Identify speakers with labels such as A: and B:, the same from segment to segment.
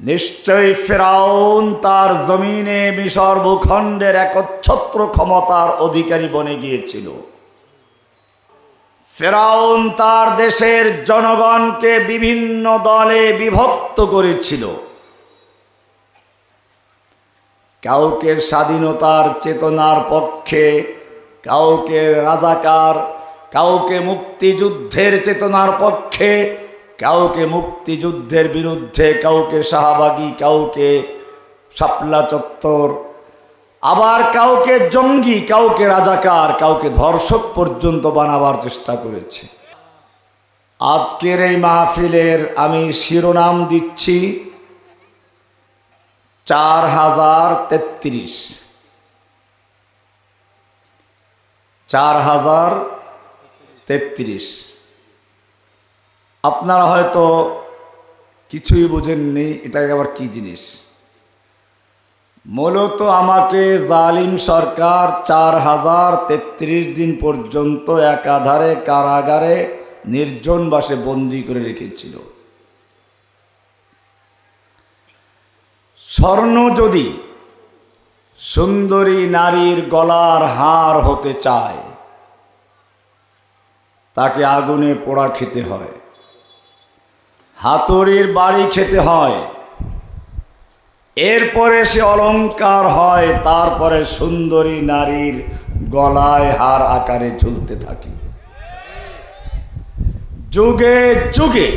A: নিশ্চয়ই ফেরাউন তার জমিনে মিশর ভূখণ্ডের একচ্ছত্র ক্ষমতার অধিকারী বনে গিয়েছিল। ফেরাউন তার দেশের জনগণকে বিভিন্ন দলে বিভক্ত করেছিল। কাউকে স্বাধীনতার চেতনার পক্ষে, কাউকে রাজাকার, কাউকে মুক্তিযুদ্ধের চেতনার পক্ষে কাউকে মুক্তিযুদ্ধের বিরুদ্ধে, কাউকে শাহবাগী, কাউকে শাপলা চত্বর, আবার কাউকে জঙ্গি, কাউকে রাজাকার, কাউকে ধর্ষক পর্যন্ত বানাবার চেষ্টা করেছে। আজকের এই মাহফিলের আমি শিরোনাম দিচ্ছি চার হাজার তেত্রিশ। চার হাজার তেত্রিশ। আপনারা হয়তো কিছুই বোঝেননি এটা আবার কি জিনিস? মূলত আমাকে জালিম সরকার চার হাজার তেত্রিশ দিন পর্যন্ত একাধারে কারাগারে নির্জনবাসে বন্দি করে রেখেছিল। স্বর্ণ যদি সুন্দরী নারীর গলার হার হতে চায়, তাকে আগুনে পোড়া খেতে হয়। হাতুড়ির বাড়ি খেতে হয়। এরপরে সে অলংকার হয়, তারপরে সুন্দরী নারীর গলায় হার আকারে ঝুলতে থাকে। যুগে যুগে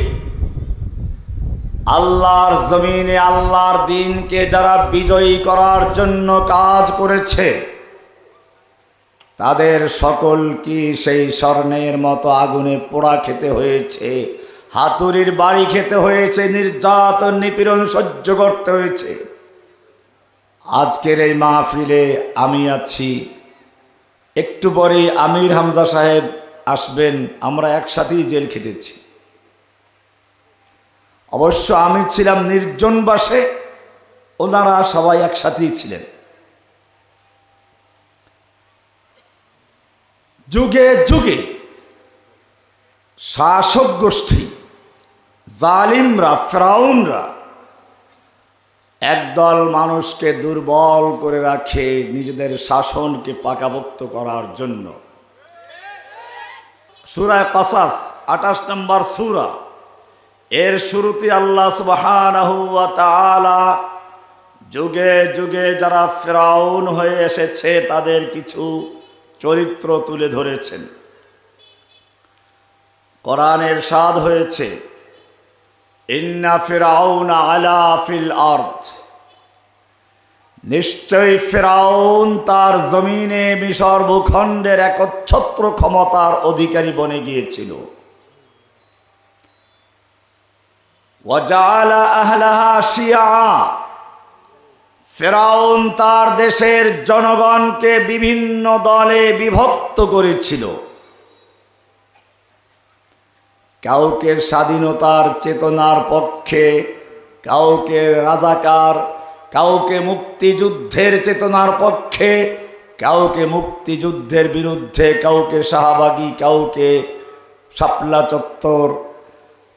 A: আল্লাহর জমিনে আল্লাহর দিনকে যারা বিজয়ী করার জন্য কাজ করেছে, তাদের সকল কি সেই স্বর্ণের মতো আগুনে পোড়া খেতে হয়েছে? হাতুড়ির বাড়ি খেতে হয়েছে, নির্যাতন, নিপীড়ন সহ্য করতে হয়েছে। আজকের এই মাহফিলে আমি আছি। একটু পরে আমির হামজা সাহেব আসবেন, আমরা একসাথেই জেল খেটেছি। অবশ্য আমি ছিলাম নির্জন বাসে, ওনারা সবাই একসাথেই ছিলেন। যুগে যুগে শাসক গোষ্ঠী জালিমরা, ফ্রাউনরা একদল মানুষকে দুর্বল করে রাখে নিজেদের শাসনকে পাকাভুক্ত করার জন্য। সুরায় কাসাস, আঠাশ নম্বর সুরা। এর শুরুতে আল্লাহ সুবহানাহু ওয়া যুগে যুগে যারা ফেরাউন হয়ে এসেছে, তাদের কিছু চরিত্র তুলে ধরেছেন। কোরআনের স্বাদ হয়েছে। ইন্না ফিরাউন আলা ফিল আর্থ নিশ্চয়ই ফেরাউন তার জমিনে মিশর ভূখণ্ডের একচ্ছত্র ক্ষমতার অধিকারী বনে গিয়েছিল। ফেরাউন তার দেশের জনগণকে বিভিন্ন দলে বিভক্ত করেছিল। কাউকে স্বাধীনতার চেতনার পক্ষে, কাউকে রাজাকার, কাউকে মুক্তিযুদ্ধের চেতনার পক্ষে, কাউকে মুক্তিযুদ্ধের বিরুদ্ধে, কাউকে শাহবাগী, কাউকে শাপলা চত্বর,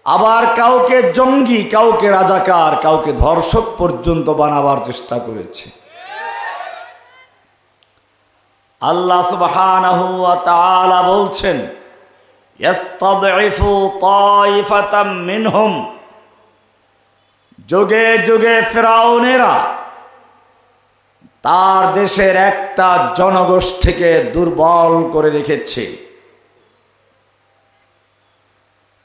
A: আবার কাউকে জঙ্গি, কাউকে রাজাকার, কাউকে ধর্ষক পর্যন্ত বানাবার চেষ্টা করেছে। আল্লাহ তাআলা বলছেন ইয়াস্তাদঈফু তাইফাতাম মিনহুম। যুগে যুগে ফেরাউনেরা তার দেশের একটা জনগোষ্ঠীকে দুর্বল করে রেখেছে।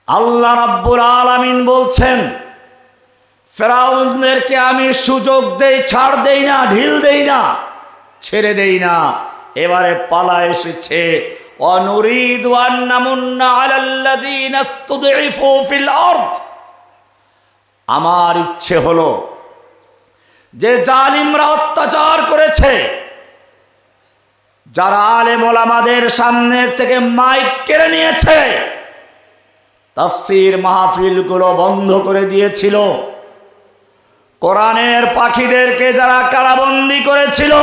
A: আল্লাহ রাব্বুল আলামিন বলছেন, ফেরাউনদেরকে আমি সুযোগ দেই, ছাড় দেই না, ঢিল দেই না, ছেড়ে দেই না। এবারে পালা এসেছে অনুরিদ আন্নামুন্না আলাল্লাযীনা ইসতুদঈফু ফিল আরদ আমার ইচ্ছে হলো যে জালিমরা অত্যাচার করেছে, যারা আলেম ওলামাদের সামনের থেকে মাইক কেড়ে নিয়েছে, তাফসির মাহফিলগুলো বন্ধ করে দিয়েছিল। কোরআনের পাখিদেরকে যারা কারাবন্দি করেছিল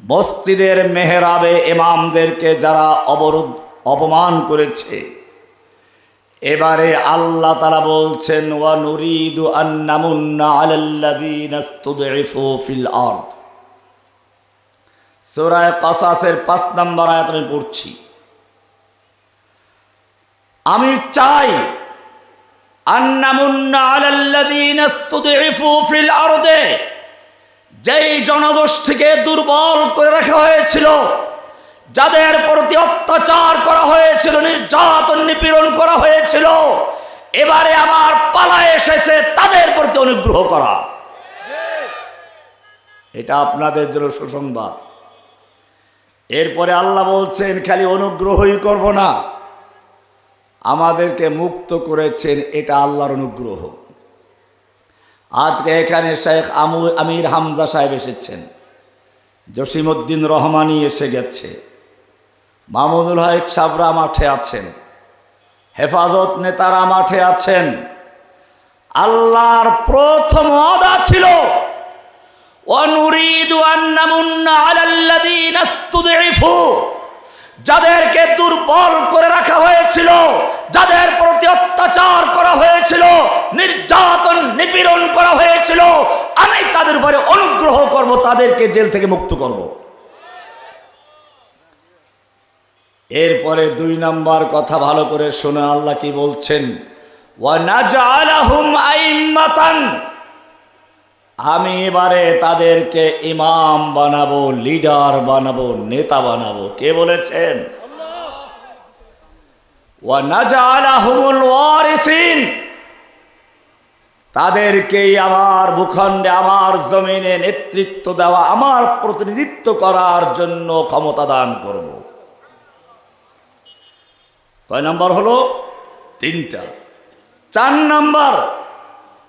A: মসজিদের মেহরাবে ইমামদেরকে যারা অবরোধ, অপমান করেছে। এবারে আল্লাহ তারা বলছেন, ওয়া নুরিদু আন্নামুন্না আলাল্লাযীনা ইসতুদঈফু ফিল আরদ। সূরা কাসাসের 5 নম্বর আয়াত আমি পড়ছি। আমি চাই আন্নামুন্না আলাল্লাযীনা ইসতুদঈফু ফিল আরদে। যেই জনগোষ্ঠীকে দুর্বল করে রাখা হয়েছিল, যাদের প্রতি অত্যাচার করা হয়েছিল, নির্যাতন নিপীড়ন করা হয়েছিল, এবারে আমার পালা এসেছে তাদের প্রতি অনুগ্রহ করা। এটা আপনাদের জন্য সুসংবাদ। এরপরে আল্লাহ বলছেন, খালি অনুগ্রহই করব না। আমাদেরকে মুক্ত করেছেন, এটা আল্লাহর অনুগ্রহ। আজকে এখানে শেখ আমু আমির হামজা সাহেব এসেছেন। জসিমউদ্দিন রহমানি এসে গেছে। মামুনুল হক সাবরা মাঠে আছেন। হেফাজত নেতারা মাঠে আছেন। আল্লাহর প্রথম অদা ছিল অনুরিদু আন্নামুন্না যাদেরকে দুর্বল করে রাখা হয়েছিল, যাদের প্রতি অত্যাচার করা হয়েছিল, নির্যাতন নিপীড়ন করা হয়েছিল, আমি তাদের উপরে অনুগ্রহ করব, তাদেরকে জেল থেকে মুক্ত করব। এরপরে দুই নাম্বার কথা ভালো করে শুনে আল্লাহ কি বলছেন? ওয়ানাজআলাহুম আইম্মাতান আমি এবারে তাদেরকে ইমাম বানাবো, লিডার বানাবো, নেতা বানাবো। কে বলেছেন? তাদেরকেই আমার ভূখণ্ডে, আমার জমিনে নেতৃত্ব দেওয়া, আমার প্রতিনিধিত্ব করার জন্য ক্ষমতা দান করব। কয় নম্বর হলো? তিনটা। চার নম্বর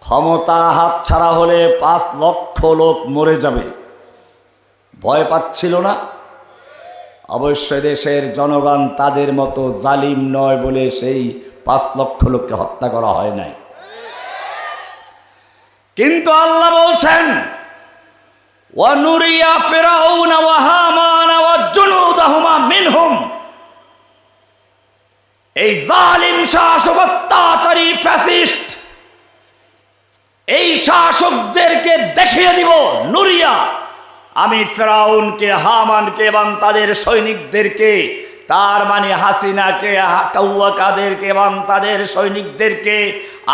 A: ক্ষমতা হাত ছাড়া হলে পাঁচ লক্ষ লোক মরে যাবে। ভয় পাচ্ছিল না? অবশ্যই দেশের জনগণ তাদের মতো জালিম নয় বলে সেই পাঁচ লক্ষ লোককে হত্যা করা হয় নাই। কিন্তু আল্লাহ বলছেন, ওয়ানুরিয়া এই জালিম শাসক অত্যাচারী ফ্যাসিস্ট এই শাসকদেরকে দেখিয়ে দিব নুরিয়া। আমি ফেরাউনকে, হামানকে এবং তাদের সৈনিকদেরকে, তার মানে হাসিনাকে কাউয়াকাদেরকে এবং তাদের সৈনিকদেরকে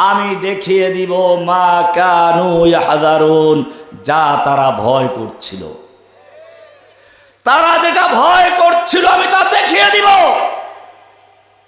A: আমি দেখিয়ে দিব মা কানু হাজারুন যা তারা ভয় করছিল। তারা যেটা ভয় করছিল আমি তা দেখিয়ে দিব।